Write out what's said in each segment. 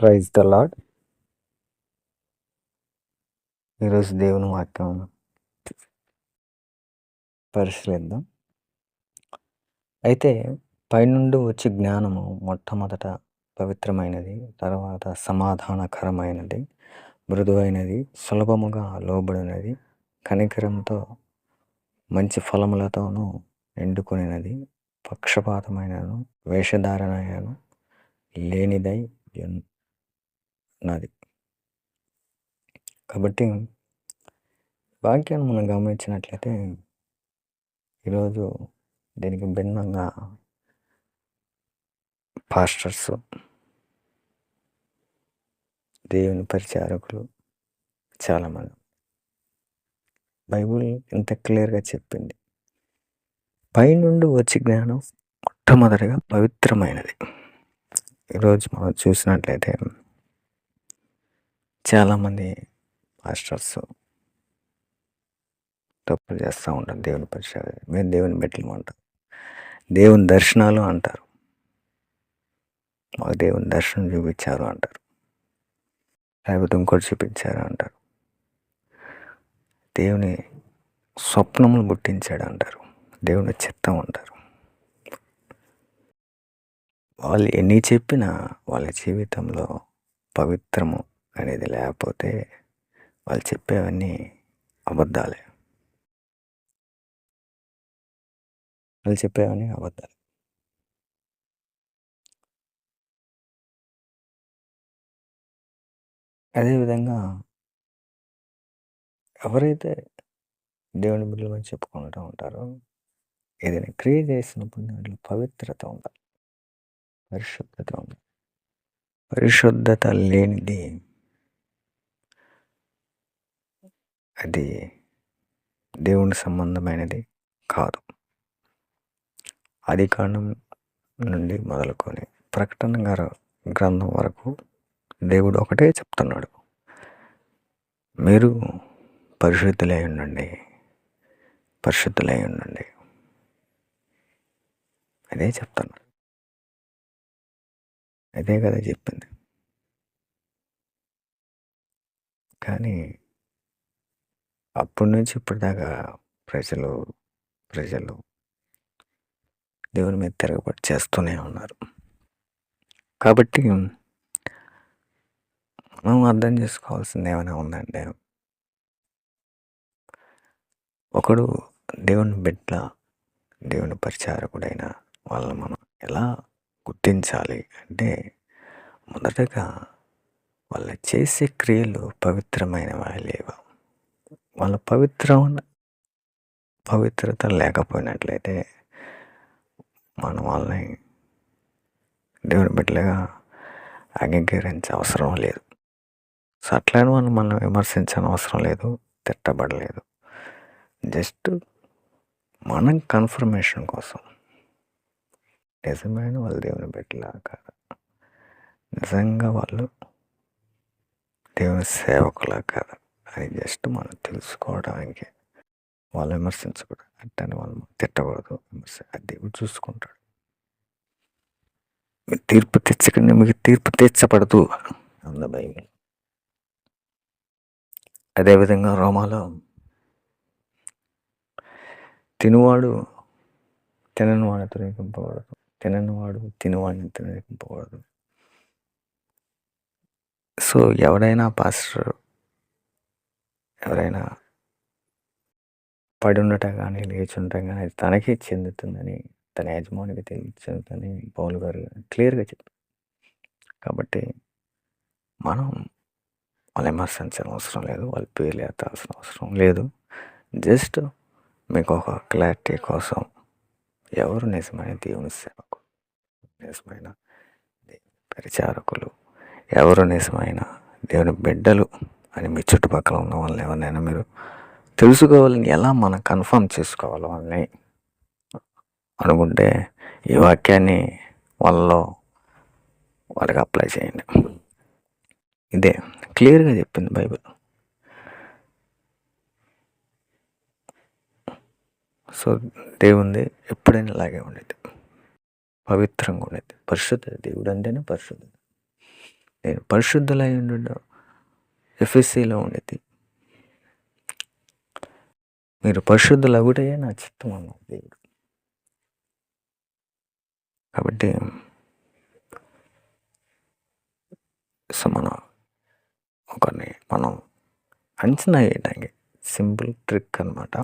Praise the lord ఈరోజు దేవుని వాక్యం పరిశీలిద్దాం. అయితే పైనుండి వచ్చే జ్ఞానము మొట్టమొదట పవిత్రమైనది తర్వాత సమాధానకరమైనది మృదువైనది సులభముగా లోబడినది కనికరంతో మంచి ఫలములతోనూ ఎండుకునేది పక్షపాతమైనను వేషధారణను లేనిదై ఉన్నది కాబట్టి వాక్యాన్ని మనం గమనించినట్లయితే ఈరోజు దీనికి భిన్నంగా పాస్టర్స్ దేవుని పరిచారకులు చాలామంది. బైబుల్ ఇంత క్లియర్గా చెప్పింది. పైనుండి వచ్చి జ్ఞానం మొట్టమొదటిగా పవిత్రమైనది. ఈరోజు మనం చూసినట్లయితే చాలామంది మాస్టర్స్ తప్పులు చేస్తూ ఉంటారు దేవుని పరిచయం మేము దేవుని మెట్లు అంటారు దేవుని దర్శనాలు అంటారు. మాకు దేవుని దర్శనం చూపించారు అంటారు. లేకపోతే ఇంకోటి చూపించారు అంటారు. దేవుని స్వప్నములు పుట్టించాడు అంటారు. దేవుని చిత్తం అంటారు. వాళ్ళు ఎన్ని చెప్పినా వాళ్ళ జీవితంలో పవిత్రము అనేది లేకపోతే వాళ్ళు చెప్పేవన్నీ అబద్ధాలే. వాళ్ళు చెప్పేవన్నీ అబద్ధాలు. అదేవిధంగా ఎవరైతే దేవుని బిడ్డలు అని చెప్పుకుంటూ ఉంటారో ఏదైనా క్రియ చేసినప్పుడు దాంట్లో పవిత్రత ఉండాలి. పరిశుద్ధత ఉండాలి. పరిశుద్ధత లేనిది అది దేవుని సంబంధమైనది కాదు. అధికారం నుండి మొదలుకొని ప్రకటన గారు గ్రంథం వరకు దేవుడు ఒకటే చెప్తున్నాడు. మీరు పరిశుద్ధులై ఉండండి. పరిశుద్ధులై ఉండండి. అదే చెప్తున్నాడు. అదే కదా చెప్పింది. కానీ అప్పటి నుంచి ఇప్పటిదాకా ప్రజలు ప్రజలు దేవుని మీద తిరగబడి చేస్తూనే ఉన్నారు. కాబట్టి మనం అర్థం చేసుకోవాల్సింది ఏమైనా ఉందంటే ఒకడు దేవుని బిడ్డ దేవుని పరిచారకుడైన వాళ్ళని మనం ఎలా గుర్తించాలి అంటే మొదటగా వాళ్ళు చేసే క్రియలు పవిత్రమైనవా లేవా? వాళ్ళ పవిత్రమైన పవిత్రత లేకపోయినట్లయితే మనం వాళ్ళని దేవుని బిడ్డలుగా అంగీకరించే అవసరం లేదు. సో అట్లని వాళ్ళు మనం విమర్శించిన అవసరం లేదు తిట్టబడలేదు. జస్ట్ మనం కన్ఫర్మేషన్ కోసం. నిజమైన వాళ్ళు దేవుని బిడ్డలా కాదు. నిజంగా వాళ్ళు దేవుని సేవకులా కాదు. అది జస్ట్ మనం తెలుసుకోవడానికి వాళ్ళు విమర్శించకూడదు. అంటే వాళ్ళు తిట్టకూడదు. విమర్శ అది దేవుడు చూసుకుంటాడు. మీరు తీర్పు తెచ్చకండి మీకు తీర్పు తెచ్చబడదు అంద బైబిల్ అదేవిధంగా రోమాలో తినువాడు తినని వాడిని తినకపోకూడదు. తిననివాడు తినవాడిని సో ఎవడైనా పాస్టర్ ఎవరైనా పడి ఉండటం కానీ లేచి ఉండటం కానీ అది తనకే చెందుతుందని తన యజమానికి చెందుతుందని పౌల్ గారు క్లియర్గా చెప్పారు కాబట్టి మనం వాళ్ళు విమర్శించాల్సిన అవసరం లేదు వాళ్ళ పేర్లు ఎత్తాల్సిన అవసరం లేదు. జస్ట్ మీకు ఒక క్లారిటీ కోసం ఎవరు నిజమైన దేవుని సేవకు నిజమైన పరిచారకులు ఎవరు నిజమైన దేవుని బిడ్డలు అని మీ చుట్టుపక్కల ఉన్న వాళ్ళని ఎవరినైనా మీరు తెలుసుకోవాలని ఎలా మనం కన్ఫర్మ్ చేసుకోవాలి వాళ్ళని? అనుకుంటే ఈ వాక్యాన్ని వాళ్ళలో వాళ్ళకి అప్లై చేయండి. ఇదే క్లియర్గా చెప్పింది బైబిల్. సో దేవుంది ఎప్పుడైనా ఇలాగే ఉండేది. పవిత్రంగా ఉండేది. పరిశుద్ధ దేవుడు అంటేనే పరిశుద్ధ నేను పరిశుద్ధులై ఉండడం ఎఫ్ఎస్సిలో ఉండేది. మీరు పరిశుద్ధులగుటే నా చిత్తం అన్నాడు దేవుడు. కాబట్టి సో మనం ఒకరిని మనం అంచనా వేయడానికి సింపుల్ ట్రిక్ అనమాట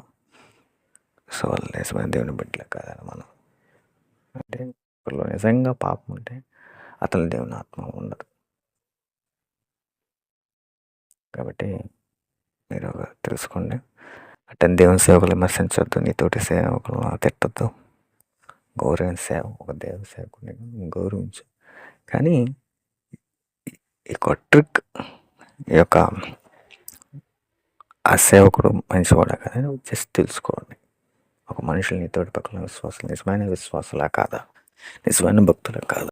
సో వాళ్ళు నిజమైన దేవుని బిడ్డలే కాదని మనం. అంటే ఇప్పుడు నిజంగా పాపం ఉంటే అతని దేవుని ఆత్మ ఉండదు. కాబట్టి మీరు తెలుసుకోండి. అంటే దేవుని సేవకులు విమర్శించవద్దు నీతోటి సేవకులు తిట్టద్దు. గౌరవం సేవ ఒక దేవ సేవకుని గౌరవించు. కానీ ఈ ట్రిక్ ఈ యొక్క ఆ సేవకుడు మంచివాడా కదా? జస్ట్ తెలుసుకోండి. ఒక మనుషులు నీతోటి పక్కన విశ్వాసం నిజమైన విశ్వాసలా కాదా? నిజమైన భక్తులా కాదా?